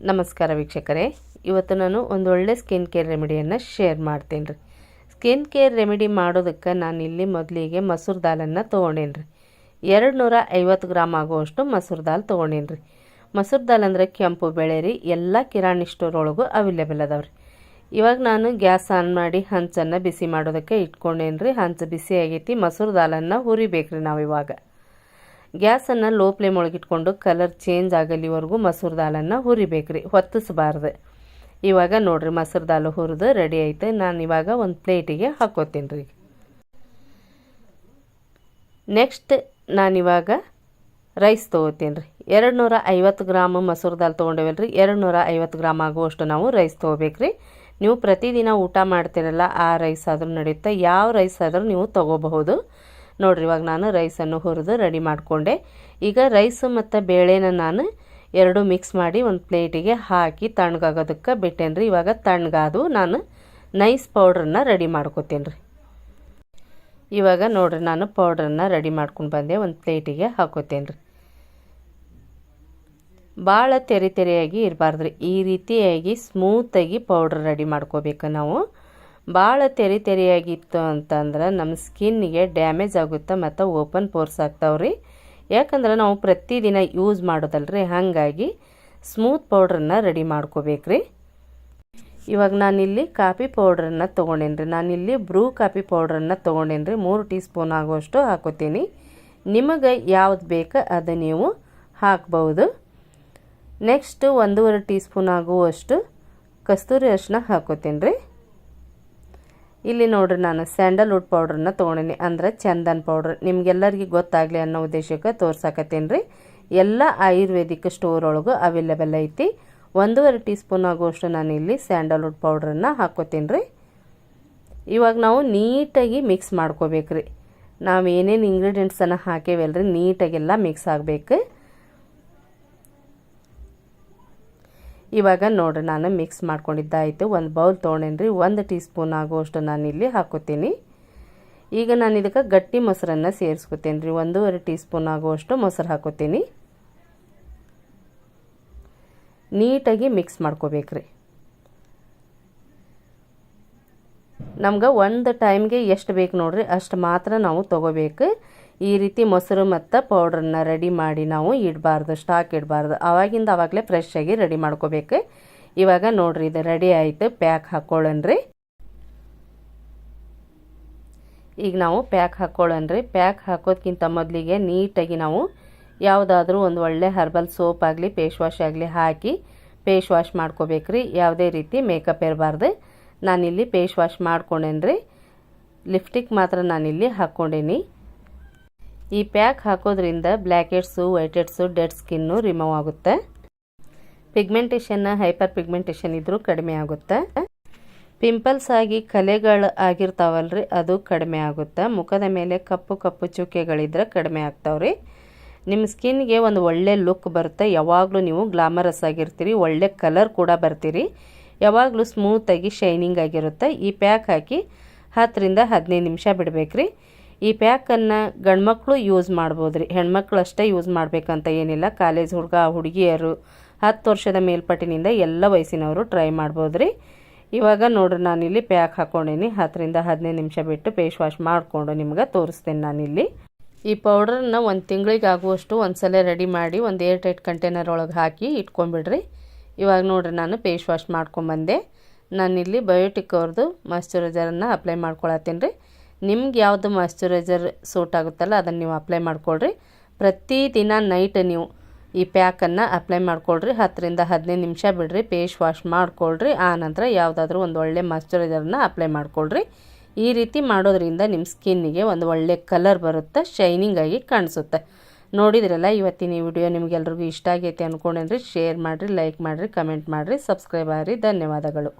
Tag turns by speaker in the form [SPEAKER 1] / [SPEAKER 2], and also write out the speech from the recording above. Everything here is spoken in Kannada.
[SPEAKER 1] ನಮಸ್ಕಾರ ವೀಕ್ಷಕರೇ. ಇವತ್ತು ನಾನು ಒಂದು ಒಳ್ಳೆ ಸ್ಕಿನ್ ಕೇರ್ ರೆಮಿಡಿಯನ್ನು ಶೇರ್ ಮಾಡ್ತೀನಿ ರೀ. ಸ್ಕಿನ್ ಕೇರ್ ರೆಮಿಡಿ ಮಾಡೋದಕ್ಕೆ ನಾನು ಇಲ್ಲಿ ಮೊದಲಿಗೆ ಮಸೂರ್ ದಾಲನ್ನು ತೊಗೊಂಡೇನಿ ರೀ. ಎರಡು ನೂರ ಐವತ್ತು ಗ್ರಾಮ್ ಆಗುವಷ್ಟು ಮಸೂರ್ ದಾಲ್ ತೊಗೊಂಡೇನಿ ರೀ. ಮಸೂರ್ ದಾಲ್ ಅಂದರೆ ಕೆಂಪು, ಬೆಳೆ ರೀ. ಎಲ್ಲ ಕಿರಾಣಿ ಸ್ಟೋರ್ ಒಳಗೂ ಅವೈಲೇಬಲ್ ಅದಾವೆ ರೀ. ಇವಾಗ ನಾನು ಗ್ಯಾಸ್ ಆನ್ ಮಾಡಿ ಹಂಚನ್ನು ಬಿಸಿ ಮಾಡೋದಕ್ಕೆ ಇಟ್ಕೊಂಡೇನಿ ರೀ. ಹಂಚು ಬಿಸಿ ಆಗೈತಿ, ಮೊಸರು ದಾಲನ್ನು ಹುರಿಬೇಕು ರೀ ನಾವು ಇವಾಗ. ಗ್ಯಾಸನ್ನು ಲೋ ಫ್ಲೇಮ್ ಒಳಗಿಟ್ಕೊಂಡು ಕಲರ್ ಚೇಂಜ್ ಆಗಲಿವರೆಗೂ ಮಸೂರ್ ದಾಲನ್ನು ಹುರಿಬೇಕ್ರಿ. ಹೊತ್ತಿಸಬಾರ್ದು. ಇವಾಗ ನೋಡಿರಿ ಮಸೂರ್ ದಾಲು ಹುರಿದು ರೆಡಿ ಐತೆ. ನಾನು ಇವಾಗ ಒಂದು ಪ್ಲೇಟಿಗೆ ಹಾಕೋತೀನಿ ರೀ ನೆಕ್ಸ್ಟ್ ನಾನಿವಾಗ ರೈಸ್ ತೊಗೋತೀನಿ ರೀ ಎರಡು ನೂರ ಐವತ್ತು ಗ್ರಾಮ್ ಮಸೂರ್ ದಾಲ್ ತೊಗೊಂಡೇವಲ್ಲ ರೀ ಎರಡು ನೂರ ಐವತ್ತು ಗ್ರಾಮ್ ಆಗುವಷ್ಟು ನಾವು ರೈಸ್ ತೊಗೋಬೇಕ್ರಿ. ನೀವು ಪ್ರತಿದಿನ ಊಟ ಮಾಡ್ತಿರಲ್ಲ, ಆ ರೈಸ್ ಆದರೂ ನಡೆಯುತ್ತೆ, ಯಾವ ರೈಸ್ ಆದರೂ ನೀವು ತೊಗೋಬಹುದು. ನೋಡ್ರಿ, ಇವಾಗ ನಾನು ರೈಸನ್ನು ಹುರಿದು ರೆಡಿ ಮಾಡಿಕೊಂಡೆ. ಈಗ ರೈಸ್ ಮತ್ತು ಬೇಳೆನ ನಾನು ಎರಡು ಮಿಕ್ಸ್ ಮಾಡಿ ಒಂದು ಪ್ಲೇಟಿಗೆ ಹಾಕಿ ತಣ್ಣಗಾಗೋದಕ್ಕೆ ಬಿಟ್ಟೇನಿ ರೀ ಇವಾಗ ತಣ್ಣಗಾದು ನಾನು ನೈಸ್ ಪೌಡ್ರನ್ನ ರೆಡಿ ಮಾಡ್ಕೋತೀನಿ ರೀ ಇವಾಗ ನೋಡ್ರಿ, ನಾನು ಪೌಡ್ರನ್ನ ರೆಡಿ ಮಾಡ್ಕೊಂಡು ಬಂದೆ, ಒಂದು ಪ್ಲೇಟಿಗೆ ಹಾಕೋತೇನೆ ರೀ ಭಾಳ ತೆರೆ ತೆರೆಯಾಗಿ ಇರಬಾರ್ದು ಈ ರೀತಿಯಾಗಿ ಸ್ಮೂತಾಗಿ ಪೌಡ್ರ್ ರೆಡಿ ಮಾಡ್ಕೋಬೇಕು ನಾವು. ಭಾಳ ತೆರಿ ತೆರಿಯಾಗಿತ್ತು ಅಂತಂದ್ರೆ ನಮ್ಮ ಸ್ಕಿನ್ನಿಗೆ ಡ್ಯಾಮೇಜ್ ಆಗುತ್ತೆ ಮತ್ತು ಓಪನ್ ಪೋರ್ಸ್ ಆಗ್ತಾವ್ರಿ. ಯಾಕಂದ್ರೆ ನಾವು ಪ್ರತಿದಿನ ಯೂಸ್ ಮಾಡೋದಲ್ರಿ, ಹಾಗಾಗಿ ಸ್ಮೂತ್ ಪೌಡ್ರನ್ನ ರೆಡಿ ಮಾಡ್ಕೋಬೇಕ್ರಿ. ಇವಾಗ ನಾನಿಲ್ಲಿ ಕಾಫಿ ಪೌಡ್ರನ್ನು ತೊಗೊಂಡೇನ್ರಿ, ನಾನಿಲ್ಲಿ ಬ್ರೂ ಕಾಫಿ ಪೌಡ್ರನ್ನ ತೊಗೊಂಡೇನ್ರಿ, ಮೂರು ಟೀ ಸ್ಪೂನ್ ಆಗುವಷ್ಟು ಹಾಕೋತೀನಿ. ನಿಮಗೆ ಯಾವ್ದು ಬೇಕು ಅದು ನೀವು ಹಾಕ್ಬೋದು. ನೆಕ್ಸ್ಟ್ ಒಂದೂವರೆ ಟೀ ಸ್ಪೂನ್ ಆಗುವಷ್ಟು ಕಸ್ತೂರಿ ಅರಿಶಿನ ಹಾಕೋತೀನಿ ರೀ ಇಲ್ಲಿ ನೋಡ್ರಿ ನಾನು ಸ್ಯಾಂಡಲ್ವುಡ್ ಪೌಡ್ರನ್ನ ತೊಗೊಂಡಿನಿ, ಅಂದ್ರೆ ಚಂದನ್ ಪೌಡ್ರ್. ನಿಮ್ಗೆಲ್ಲರಿಗೆ ಗೊತ್ತಾಗಲಿ ಅನ್ನೋ ಉದ್ದೇಶಕ್ಕೆ ತೋರ್ಸಾಕತ್ತೀನಿ ರೀ ಎಲ್ಲ ಆಯುರ್ವೇದಿಕ್ ಸ್ಟೋರ್ ಒಳಗೂ ಅವೈಲೇಬಲ್ ಐತಿ. ಒಂದೂವರೆ ಟೀ ಸ್ಪೂನ್ ಆಗುವಷ್ಟು ನಾನು ಇಲ್ಲಿ ಸ್ಯಾಂಡಲ್ವುಡ್ ಪೌಡ್ರನ್ನ ಹಾಕೋತೀನಿ ರೀ ಇವಾಗ ನಾವು ನೀಟಾಗಿ ಮಿಕ್ಸ್ ಮಾಡ್ಕೋಬೇಕ್ರಿ. ನಾವು ಏನೇನು ಇಂಗ್ರೀಡಿಯೆಂಟ್ಸನ್ನು ಹಾಕೇವಲ್ರಿ, ನೀಟಾಗೆಲ್ಲ ಮಿಕ್ಸ್ ಆಗಬೇಕು. ಇವಾಗ ನೋಡ್ರಿ ನಾನು ಮಿಕ್ಸ್ ಮಾಡ್ಕೊಂಡಿದ್ದಾಯಿತು. ಒಂದು ಬೌಲ್ ತೊಗೊಂಡೇನಿ ಒಂದು ಟೀ ಸ್ಪೂನ್ ಆಗುವಷ್ಟು ನಾನು ಇಲ್ಲಿ ಹಾಕೋತೀನಿ. ಈಗ ನಾನು ಇದಕ್ಕೆ ಗಟ್ಟಿ ಮೊಸರನ್ನು ಸೇರಿಸ್ಕೊತೀನಿ ರೀ ಒಂದೂವರೆ ಟೀ ಸ್ಪೂನ್ ಆಗುವಷ್ಟು ಮೊಸರು ಹಾಕೋತೀನಿ. ನೀಟಾಗಿ ಮಿಕ್ಸ್ ಮಾಡ್ಕೋಬೇಕ್ರಿ. ನಮ್ಗೆ ಒಂದು ಟೈಮ್ಗೆ ಎಷ್ಟು ಬೇಕು ನೋಡ್ರಿ, ಅಷ್ಟು ಮಾತ್ರ ನಾವು ತೊಗೋಬೇಕು. ಈ ರೀತಿ ಮೊಸರು ಮತ್ತು ಪೌಡ್ರನ್ನ ರೆಡಿ ಮಾಡಿ ನಾವು ಇಡಬಾರ್ದು ಸ್ಟಾಕ್ ಇಡಬಾರ್ದು. ಆವಾಗಿಂದ ಆವಾಗಲೇ ಫ್ರೆಶ್ ಆಗಿ ರೆಡಿ ಮಾಡ್ಕೋಬೇಕು. ಇವಾಗ ನೋಡ್ರಿ, ಇದು ರೆಡಿ ಆಯಿತು. ಪ್ಯಾಕ್ ಹಾಕ್ಕೊಳ್ಳೋಣ್ರಿ ಈಗ ನಾವು ಪ್ಯಾಕ್ ಹಾಕ್ಕೊಳ್ಳೋಣ್ರಿ ಪ್ಯಾಕ್ ಹಾಕೋದ್ಕಿಂತ ಮೊದಲಿಗೆ ನೀಟಾಗಿ ನಾವು ಯಾವುದಾದ್ರೂ ಒಂದು ಒಳ್ಳೆ ಹರ್ಬಲ್ ಸೋಪ್ ಆಗಲಿ ಫೇಸ್ ವಾಶ್ ಆಗಲಿ ಹಾಕಿ ಫೇಸ್ ವಾಶ್ ಮಾಡ್ಕೋಬೇಕ್ರಿ. ಯಾವುದೇ ರೀತಿ ಮೇಕಪ್ ಇರಬಾರ್ದು. ನಾನಿಲ್ಲಿ ಫೇಸ್ ವಾಶ್ ಮಾಡ್ಕೊಂಡೇನ್ರಿ. ಲಿಪ್ಸ್ಟಿಕ್ ಮಾತ್ರ ನಾನಿಲ್ಲಿ ಹಾಕ್ಕೊಂಡೇನಿ. ಈ ಪ್ಯಾಕ್ ಹಾಕೋದ್ರಿಂದ black heads white heads dead skin remove ಆಗುತ್ತೆ. ಪಿಗ್ಮೆಂಟೇಷನ್ ಹೈಪರ್ ಪಿಗ್ಮೆಂಟೇಷನ್ ಇದ್ದರೂ ಕಡಿಮೆ ಆಗುತ್ತೆ. ಪಿಂಪಲ್ಸ್ ಆಗಿ ಕಲೆಗಳು ಆಗಿರ್ತಾವಲ್ರಿ, ಅದು ಕಡಿಮೆ ಆಗುತ್ತೆ. ಮುಖದ ಮೇಲೆ ಕಪ್ಪು ಕಪ್ಪು ಚುಕ್ಕೆಗಳಿದ್ರೆ ಕಡಿಮೆ ಆಗ್ತಾವ್ರಿ. ನಿಮ್ಮ ಸ್ಕಿನ್ಗೆ ಒಂದು ಒಳ್ಳೆ ಲುಕ್ ಬರುತ್ತೆ. ಯಾವಾಗಲೂ ನೀವು ಗ್ಲಾಮರಸ್ ಆಗಿರ್ತೀರಿ, ಒಳ್ಳೆ ಕಲರ್ ಕೂಡ ಬರ್ತೀರಿ. ಯಾವಾಗಲೂ ಸ್ಮೂತಾಗಿ, ಶೈನಿಂಗ್ ಆಗಿರುತ್ತೆ. ಈ ಪ್ಯಾಕ್ ಹಾಕಿ ಹತ್ತರಿಂದ ಹದಿನೈದು ನಿಮಿಷ ಬಿಡಬೇಕ್ರಿ. ಈ ಪ್ಯಾಕನ್ನು ಗಂಡ್ಮಕ್ಳು ಯೂಸ್ ಮಾಡ್ಬೋದು ರೀ ಹೆಣ್ಮಕ್ಳು ಅಷ್ಟೇ ಯೂಸ್ ಮಾಡಬೇಕಂತ ಏನಿಲ್ಲ. ಕಾಲೇಜ್ ಹುಡುಗ, ಹುಡುಗಿಯರು ಹತ್ತು ವರ್ಷದ ಮೇಲ್ಪಟ್ಟಿನಿಂದ ಎಲ್ಲ ವಯಸ್ಸಿನವರು ಟ್ರೈ ಮಾಡ್ಬೋದು ರೀ ಇವಾಗ ನೋಡ್ರಿ, ನಾನಿಲ್ಲಿ ಪ್ಯಾಕ್ ಹಾಕ್ಕೊಂಡೀನಿ ಹತ್ತರಿಂದ ಹದಿನೈದು ನಿಮಿಷ ಬಿಟ್ಟು ಫೇಸ್ ವಾಶ್ ಮಾಡಿಕೊಂಡು ನಿಮ್ಗೆ ತೋರಿಸ್ತೇನೆ ನಾನಿಲ್ಲಿ. ಈ ಪೌಡ್ರನ್ನ ಒಂದು ತಿಂಗಳಿಗೆ ಆಗುವಷ್ಟು ಒಂದ್ಸಲ ರೆಡಿ ಮಾಡಿ ಒಂದು ಏರ್ ಟೈಟ್ ಕಂಟೈನರ್ ಒಳಗೆ ಹಾಕಿ ಇಟ್ಕೊಂಬಿಡ್ರಿ ಇವಾಗ ನೋಡ್ರಿ, ನಾನು ಫೇಸ್ ವಾಶ್ ಮಾಡ್ಕೊಂಬಂದೆ ನಾನಿಲ್ಲಿ ಬಯೋಟಿಕ್ ಅವ್ರದ್ದು ಮಾಯಶ್ಚರೈಸರನ್ನು ಅಪ್ಲೈ ಮಾಡ್ಕೊಳತ್ತೀನಿ ರೀ. ನಿಮ್ಗೆ ಯಾವುದು ಮಾಯ್ಶ್ಚರೈಸರ್ ಸೂಟ್ ಆಗುತ್ತಲ್ಲ, ಅದನ್ನು ನೀವು ಅಪ್ಲೈ ಮಾಡ್ಕೊಳ್ರಿ. ಪ್ರತಿದಿನ ನೈಟ್ ನೀವು ಈ ಪ್ಯಾಕನ್ನು ಅಪ್ಲೈ ಮಾಡ್ಕೊಳ್ರಿ. ಹತ್ತರಿಂದ ಹದಿನೈದು ನಿಮಿಷ ಬಿಡ್ರಿ ಫೇಸ್ ವಾಶ್ ಮಾಡ್ಕೊಳ್ರಿ. ಆ ನಂತರ ಯಾವುದಾದ್ರೂ ಒಂದು ಒಳ್ಳೆ ಮಾಯ್ಶ್ಚರೈಸರ್ನ ಅಪ್ಲೈ ಮಾಡ್ಕೊಳ್ರಿ. ಈ ರೀತಿ ಮಾಡೋದ್ರಿಂದ ನಿಮ್ಮ ಸ್ಕಿನ್ನಿಗೆ ಒಂದು ಒಳ್ಳೆ ಕಲರ್ ಬರುತ್ತೆ ಶೈನಿಂಗ್ ಆಗಿ ಕಾಣಿಸುತ್ತೆ. ನೋಡಿದ್ರಲ್ಲ, ಇವತ್ತಿನ ಈ ವಿಡಿಯೋ ನಿಮಗೆಲ್ರಿಗೂ ಇಷ್ಟ ಆಗೈತೆ ಅಂದ್ಕೊಂಡೇನ್ರಿ ಶೇರ್ ಮಾಡಿರಿ ಲೈಕ್ ಮಾಡಿರಿ ಕಮೆಂಟ್ ಮಾಡಿರಿ. ಸಬ್ಸ್ಕ್ರೈಬ್ ಆಗಿರಿ. ಧನ್ಯವಾದಗಳು.